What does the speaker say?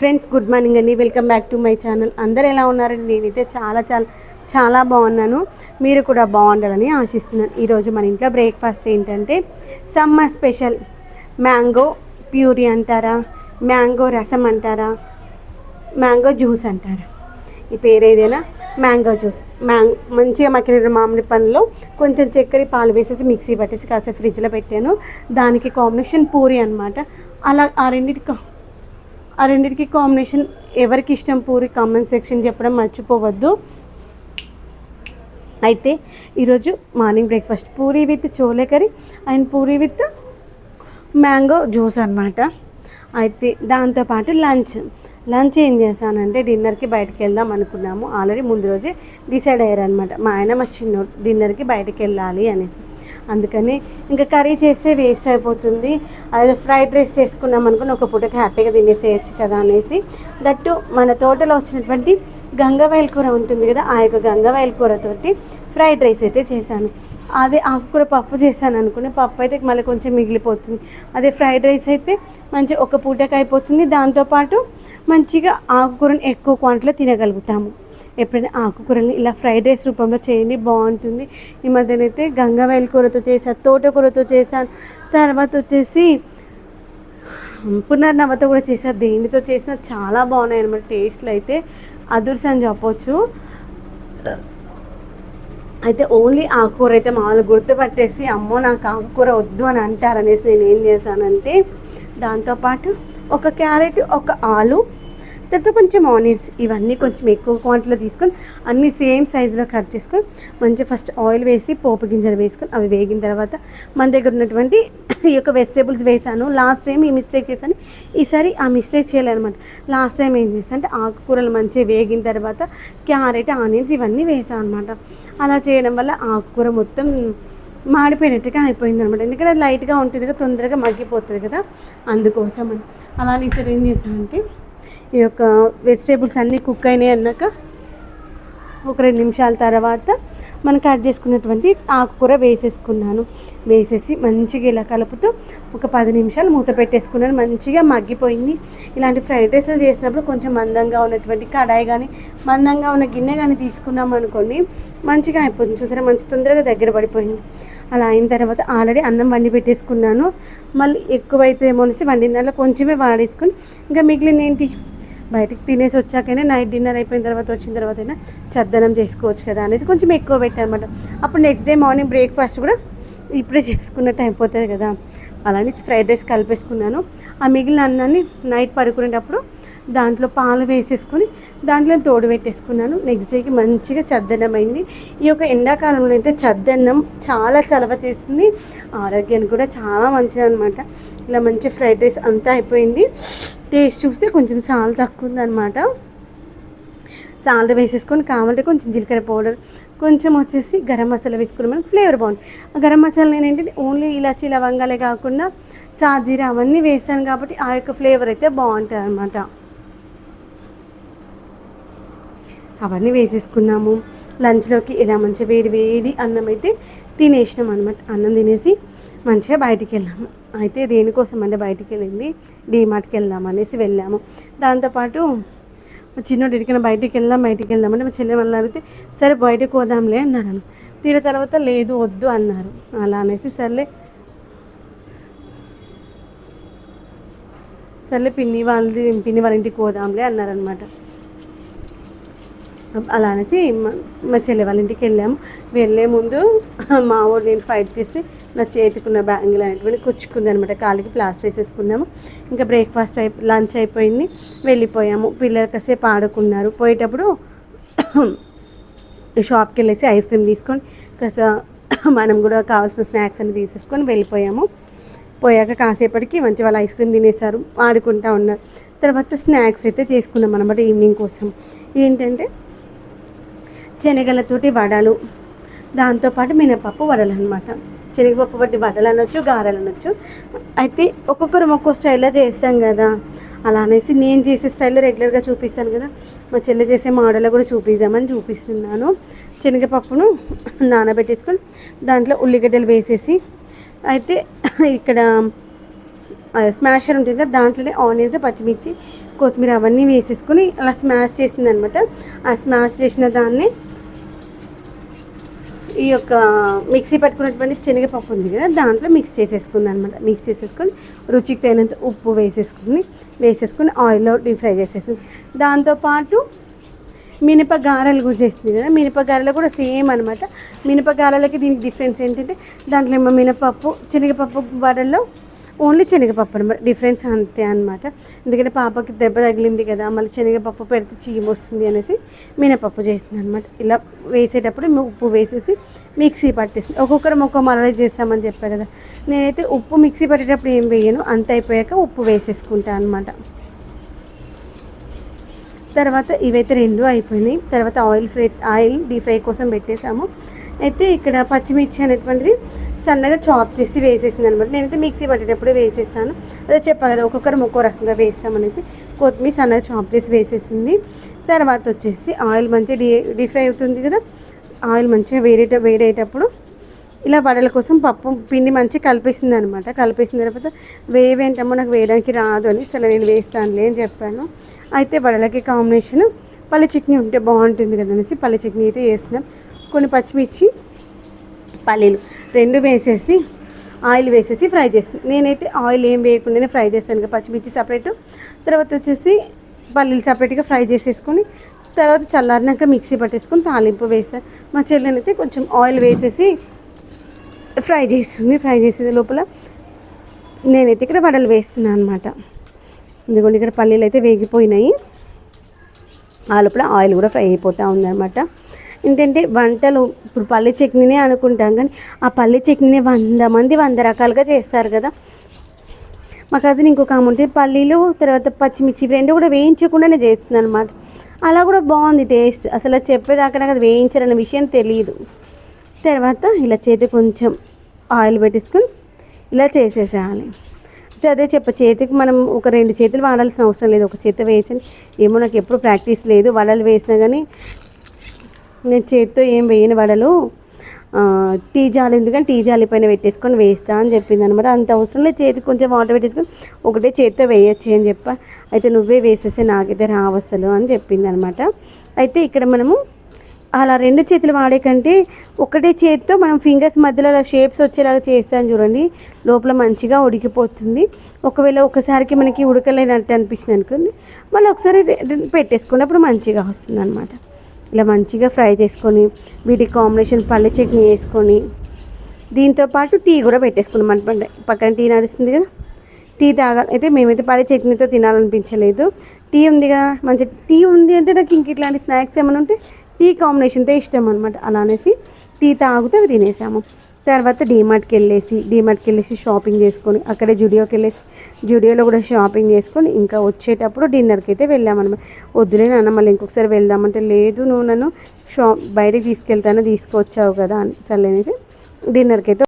Friends good morning అండి. Welcome back to my channel. అందరు ఎలా ఉన్నారండి? నేనైతే చాలా చాలా చాలా బాగున్నాను. మీరు కూడా బాగుండాలని ఆశిస్తున్నాను. ఈరోజు మన ఇంట్లో బ్రేక్ఫాస్ట్ ఏంటంటే సమ్మర్ స్పెషల్ మ్యాంగో ప్యూరీ అంటారా మ్యాంగో రసం అంటారా మ్యాంగో జ్యూస్ అంటారా. ఈ పేరు ఏదైనా మ్యాంగో జ్యూస్. మ్యాంగ్ మంచిగా మక్కిన మామిడి పండ్లో కొంచెం చక్కెర పాలు వేసేసి మిక్సీ పట్టేసి కాసేపు ఫ్రిడ్జ్లో పెట్టాను. దానికి కాంబినేషన్ పూరి అనమాట అలా ఆ రెండింటి ఆ రెండింటికి కాంబినేషన్ ఎవరికి ఇష్టం? పూరి కామెంట్ సెక్షన్ చెప్పడం మర్చిపోవద్దు. అయితే ఈరోజు morning breakfast puri with chole curry and puri with mango juice అనమాట అయితే దాంతోపాటు లంచ్ లంచ్ ఏం చేశానంటే డిన్నర్కి బయటకు వెళ్దాం అనుకున్నాము. ఆల్రెడీ ముందు రోజే డిసైడ్ అయ్యారనమాట మా ఆయన మా చిన్నోడు డిన్నర్కి బయటకు వెళ్ళాలి అనేసి. అందుకని ఇంకా కర్రీ చేస్తే వేస్ట్ అయిపోతుంది. అదే ఫ్రైడ్ రైస్ చేసుకున్నాం అనుకుని ఒక పూటకి హ్యాపీగా తినేసేయచ్చు కదా అనేసి. దట్టు మన తోటలో వచ్చినటువంటి గంగవాయల కూర ఉంటుంది కదా ఆ యొక్క గంగవాయల కూరతోటి ఫ్రైడ్ రైస్ అయితే చేశాను. అదే ఆకుకూర పప్పు చేశాను అనుకుని పప్పు అయితే మళ్ళీ కొంచెం మిగిలిపోతుంది. అదే ఫ్రైడ్ రైస్ అయితే మంచి ఒక పూటకి అయిపోతుంది. దాంతోపాటు మంచిగా ఆకుకూరని ఎక్కువ క్వాంటిటీలో తినగలుగుతాము. ఎప్పుడైనా ఆకుకూరని ఇలా ఫ్రైడ్ రైస్ రూపంలో చేయండి బాగుంటుంది. ఈ మధ్యనైతే గంగవేల కూరతో చేశాను తోటకూరతో చేశాను తర్వాత వచ్చేసి పునర్నవతో కూడా చేశాను దేనితో చేసినా చాలా బాగున్నాయి అనమాట టేస్ట్లు అయితే. అదుర్స్ అని చెప్పొచ్చు. అయితే ఓన్లీ ఆకుకూర అయితే మామూలు గుర్తుపట్టేసి అమ్మో నాకు ఆకుకూర వద్దు అని అంటారనేసి నేను ఏం చేశానంటే దాంతోపాటు ఒక క్యారెట్ ఒక ఆలు తర్వాత కొంచెం ఆనియన్స్ ఇవన్నీ కొంచెం ఎక్కువ క్వాంటిటీలో తీసుకొని అన్నీ సేమ్ సైజులో కట్ చేసుకొని మంచిగా ఫస్ట్ ఆయిల్ వేసి పోపు గింజలు వేసుకొని అవి వేగిన తర్వాత మన దగ్గర ఉన్నటువంటి ఈ యొక్క వెజిటేబుల్స్ వేసాను. లాస్ట్ టైం ఈ మిస్టేక్ చేశాను. ఈసారి ఆ మిస్టేక్ చేయాలన్నమాట లాస్ట్ టైం ఏం చేశాను అంటే ఆకుకూరలు మంచిగా వేగిన తర్వాత క్యారెట్ ఆనియన్స్ ఇవన్నీ వేసాను అనమాట అలా చేయడం వల్ల ఆకుకూర మొత్తం మాడిపోయినట్టుగా అయిపోయింది అనమాట ఎందుకంటే అది లైట్గా ఉంటుంది కదా తొందరగా మగ్గిపోతుంది కదా అందుకోసం అని అలానే ఈసారి ఏం చేశానంటే ఈ యొక్క వెజిటేబుల్స్ అన్నీ కుక్ అయినాయి అన్నాక ఒక రెండు నిమిషాల తర్వాత మనం కట్ చేసుకున్నటువంటి ఆకుకూర వేసేసుకున్నాను. వేసేసి మంచిగా ఇలా కలుపుతూ ఒక పది నిమిషాలు మూత పెట్టేసుకున్నాను. మంచిగా మగ్గిపోయింది. ఇలాంటి ఫ్రైడ్ రైస్లు చేసినప్పుడు కొంచెం మందంగా ఉన్నటువంటి కడాయి కానీ మందంగా ఉన్న గిన్నె కానీ తీసుకున్నాం అనుకోండి మంచిగా అయిపోతుంది. చూసారా? మంచి తొందరగా దగ్గర పడిపోయింది. అలా అయిన తర్వాత ఆల్రెడీ అన్నం వండి పెట్టేసుకున్నాను. మళ్ళీ ఎక్కువైతే ఏమో అనేసి వండిన దాంట్లో కొంచెమే వాడేసుకుని ఇంకా మిగిలింది ఏంటి? బయటికి తినేసి వచ్చాకైనా నైట్ డిన్నర్ అయిపోయిన తర్వాత వచ్చిన తర్వాత అయినా చద్దనం చేసుకోవచ్చు కదా అనేసి కొంచెం ఎక్కువ పెట్టానమాట అప్పుడు నెక్స్ట్ డే మార్నింగ్ బ్రేక్ఫాస్ట్ కూడా ఇప్పుడే చేసుకున్నట్టు అయిపోతుంది కదా. అలానే ఫ్రైడ్ రైస్ కలిపేసుకున్నాను. ఆ మిగిలిన అన్నాన్ని నైట్ పడుకునేటప్పుడు దాంట్లో పాలు వేసేసుకొని దాంట్లో తోడు పెట్టేసుకున్నాను. నెక్స్ట్ డేకి మంచిగా చద్దన్నం అయింది ఈ యొక్క ఎండాకాలంలో అయితే చద్దన్నం చాలా చలవ చేస్తుంది. ఆరోగ్యానికి కూడా చాలా మంచిది అనమాట ఇలా మంచి ఫ్రైడ్ రైస్ అంతా అయిపోయింది. టేస్ట్ చూస్తే కొంచెం సాల్ తక్కువ ఉందన్నమాట సాల్ట్ వేసేసుకొని కావాలంటే కొంచెం జీలకర్ర పౌడర్ కొంచెం వచ్చేసి గరం మసాలా వేసుకుని మనకి ఫ్లేవర్ బాగుంది ఆ గరం మసాలా ఏంటంటే ఓన్లీ ఇలాచి లవంగాలే కాకుండా సాజీరా అవన్నీ వేసాను కాబట్టి ఆ యొక్క ఫ్లేవర్ అయితే బాగుంటుంది అనమాట అవన్నీ వేసేసుకున్నాము. లంచ్లోకి ఇలా మంచిగా వేడి వేడి అన్నం అయితే తినేసినాం అనమాట అన్నం తినేసి మంచిగా బయటికి వెళ్ళాము. అయితే దేనికోసం అంటే బయటికి వెళ్ళింది? డీమార్ట్కి వెళ్దాం అనేసి వెళ్ళాము. దాంతోపాటు మా చిన్నోడు ఇడికైనా బయటికి వెళ్దాం బయటికి వెళ్దాం అంటే మా చిన్న మళ్ళీ అడిగితే సరే బయటకు పోదాంలే అన్నారు తీర తర్వాత లేదు వద్దు అన్నారు. అలా అనేసి సర్లే. సర్లే పిన్ని వాళ్ళది పిన్ని వాళ్ళ ఇంటికి పోదాంలే అన్నారనమాట అలా అనేసి మా- మా చెల్లె వాళ్ళ ఇంటికి వెళ్ళాము. వెళ్ళే ముందు మా వాడు నేను ఫైట్ చేస్తే నా చేతికున్న బ్యాంగిల్ అనేటువంటి కుచ్చుకుంది అనమాట కాలికి ప్లాస్టర్ వేసేసుకున్నాము ఇంకా బ్రేక్ఫాస్ట్ అయి లంచ్ అయిపోయింది. వెళ్ళిపోయాము. పిల్లలు కాసేపు ఆడుకున్నారు. పోయేటప్పుడు షాప్కి వెళ్ళేసి ఐస్ క్రీమ్ తీసుకొని కాస్త మనం కూడా కావాల్సిన స్నాక్స్ అన్ని తీసేసుకొని వెళ్ళిపోయాము. పోయాక కాసేపటికి మంచి వాళ్ళు ఐస్ క్రీమ్ తినేశారు. ఆడుకుంటా ఉన్నారు. తర్వాత స్నాక్స్ అయితే చేసుకున్నాం అనమాట ఈవినింగ్ కోసం. ఏంటంటే శనగలతోటి వడలు. దాంతోపాటు మినపప్పు వడలు అనమాట శనగపప్పు వంటి వడలు అనొచ్చు గారెలు అనొచ్చు అయితే ఒక్కొక్కరు ఒక్కో స్టైల్లో చేస్తాం కదా. అలా అనేసి నేను చేసే స్టైల్లో రెగ్యులర్గా చూపిస్తాను కదా. మా చెల్లె చేసే మోడల్ కూడా చూపిద్దామని చూపిస్తున్నాను. శనగపప్పును నానబెట్టేసుకొని దాంట్లో ఉల్లిగడ్డలు వేసేసి అయితే ఇక్కడ స్మాషర్ ఉంటుంది కదా దాంట్లోనే ఆనియన్స్ పచ్చిమిర్చి కొత్తిమీర అవన్నీ వేసేసుకుని అలా స్మాష్ చేసింది అనమాట ఆ స్మాష్ చేసిన దాన్ని ఈ యొక్క మిక్సీ పట్టుకున్నటువంటి శనగపప్పు ఉంది కదా దాంట్లో మిక్స్ చేసేసుకుంది అనమాట మిక్స్ చేసేసుకొని రుచికి తగినంత ఉప్పు వేసేసుకుని వేసేసుకుని ఆయిల్లో డీప్ ఫ్రై చేసేసింది దాంతోపాటు మినప గారెలు కూడా చేస్తుంది కదా మినప గారెలు కూడా సేమ్ అనమాట. మినప గారెలకి దీనికి డిఫరెన్స్ ఏంటంటే దాంట్లో ఏమో మినపప్పు శనగపప్పు వడల్లో ఓన్లీ శనగపప్పు అనమాట డిఫరెన్స్ అంతే అనమాట ఎందుకంటే పాపకి దెబ్బ తగిలింది కదా మళ్ళీ శనగపప్పు పెడితే చీమ వస్తుంది అనేసి మినపప్పు చేస్తుంది అనమాట ఇలా వేసేటప్పుడు ఉప్పు వేసేసి మిక్సీ పట్టేసింది. ఒక్కొక్కరు ఒక్క మరలా చేస్తామని చెప్పారు కదా. నేనైతే ఉప్పు మిక్సీ పట్టేటప్పుడు ఏం వేయను. అంత అయిపోయాక ఉప్పు వేసేసుకుంటాను అనమాట తర్వాత ఇవైతే రెండు అయిపోయినాయి. తర్వాత oil fry oil deep fry కోసం పెట్టేసాము అయితే ఇక్కడ పచ్చిమిర్చి అనేటువంటిది సన్నగా చాప్ చేసి వేసేసింది అనమాట నేనైతే మిక్సీ పట్టేటప్పుడు వేసేస్తాను. అదే చెప్పాలి కదా ఒక్కొక్కరు ఒక్కో రకంగా వేస్తామనేసి కొత్తిమీర సన్నగా చాప్ చేసి వేసేసింది. తర్వాత వచ్చేసి ఆయిల్ మంచిగా డీ డీప్ ఫ్రై అవుతుంది కదా ఆయిల్ మంచిగా వేడేట వేడేటప్పుడు ఇలా వడల కోసం పప్పు పిండి మంచిగా కలిపేసింది అనమాట కలిపేసిన తర్వాత వేవేంటమ్మో నాకు వేయడానికి రాదు అని అసలు నేను వేస్తానులే అని చెప్పాను. అయితే వడలకి కాంబినేషన్ పల్లి చట్నీ ఉంటే బాగుంటుంది కదా అనేసి పల్లి చట్నీ అయితే వేస్తున్నాం కొన్ని పచ్చిమిర్చి పల్లీలు రెండు వేసేసి ఆయిల్ వేసేసి ఫ్రై చేస్తాను నేనైతే ఆయిల్ ఏం వేయకుండానే ఫ్రై చేస్తాను ఇంకా పచ్చిమిర్చి సపరేట్. తర్వాత వచ్చేసి పల్లీలు సపరేట్గా ఫ్రై చేసేసుకొని తర్వాత చల్లారినాక మిక్సీ పట్టేసుకొని తాలింపు వేస్తాను మా చెల్లెనైతే కొంచెం ఆయిల్ వేసేసి ఫ్రై చేస్తుంది ఫ్రై చేసేది లోపల. నేనైతే ఇక్కడ వడలు వేస్తున్నాను అనమాట ఎందుకంటే ఇక్కడ పల్లీలు అయితే వేగిపోయినాయి. ఆ లోపల ఆయిల్ కూడా ఫ్రై అయిపోతూ ఉందన్నమాట. ఏంటంటే వంటలు ఇప్పుడు పల్లె చట్నీనే అనుకుంటాం కానీ ఆ పల్లె చట్నీని వంద మంది వంద రకాలుగా చేస్తారు కదా. మా కజిన్ ఇంకొక ఆమె ఉంటే పల్లీలు తర్వాత పచ్చిమిర్చి రెండు కూడా వేయించకుండానే చేస్తుంది అనమాట అలా కూడా బాగుంది టేస్ట్. అసలు చెప్పేదాకా నాకు అది వేయించారన్న విషయం తెలియదు తర్వాత ఇలా చేతి కొంచెం ఆయిల్ పెట్టేసుకొని ఇలా చేసేసేయాలి. అయితే అదే చెప్ప చేతికి మనం ఒక రెండు చేతులు వాడాల్సిన అవసరం లేదు. ఒక చేతి వేయచ్చని ఏమో నాకు ఎప్పుడు ప్రాక్టీస్ లేదు వలలు వేసినా కానీ నేను చేతితో ఏం వేయని వడలు టీ జాలి ఉంది కానీ టీ జాలి పైన పెట్టేసుకొని వేస్తా అని చెప్పింది అనమాట అంత అవసరం లేదు చేతికి కొంచెం వాటర్ పెట్టేసుకొని ఒకటే చేతితో వేయచ్చు అని చెప్ప. అయితే నువ్వే వేసేస్తే నాకైతే రావసలు అని చెప్పింది అనమాట అయితే ఇక్కడ మనము అలా రెండు చేతులు వాడే కంటే ఒకటే చేతితో మనం ఫింగర్స్ మధ్యలో అలా షేప్స్ వచ్చేలాగా చేస్తాను చూడండి. లోపల మంచిగా ఉడికిపోతుంది. ఒకవేళ ఒకసారికి మనకి ఉడకలేనట్టు అనిపించింది అనుకోండి మళ్ళీ ఒకసారి పెట్టేసుకున్నప్పుడు మంచిగా వస్తుంది అనమాట ఇలా మంచిగా ఫ్రై చేసుకొని వీటి కాంబినేషన్ పల్లె చట్నీ వేసుకొని దీంతో పాటు టీ కూడా పెట్టేసుకున్నాం అనమాట పక్కన టీ నడుస్తుంది కదా. టీ తాగాలి అయితే మేమైతే పల్లె చట్నీతో తినాలనిపించలేదు. టీ ఉంది కదా మంచి టీ ఉంది అంటే నాకు ఇంక ఇట్లాంటి స్నాక్స్ ఏమైనా ఉంటే టీ కాంబినేషన్తో ఇష్టం అనమాట అలా అనేసి టీ తాగుతూ అవి తినేసాము. తర్వాత డీమార్ట్కి వెళ్ళేసి డీమార్ట్కి వెళ్ళేసి షాపింగ్ చేసుకొని అక్కడే జుడియోకి వెళ్ళేసి జుడియోలో కూడా షాపింగ్ చేసుకొని ఇంకా వచ్చేటప్పుడు డిన్నర్కి అయితే వెళ్ళామన్నమాట. వద్దులే నాన్న మళ్ళీ ఇంకొకసారి వెళ్దామంటే లేదు నువ్వు నన్ను షాప్ బయటకి తీసుకెళ్తాను తీసుకొచ్చావు కదా అని సర్లేనేసి డిన్నర్కి అయితే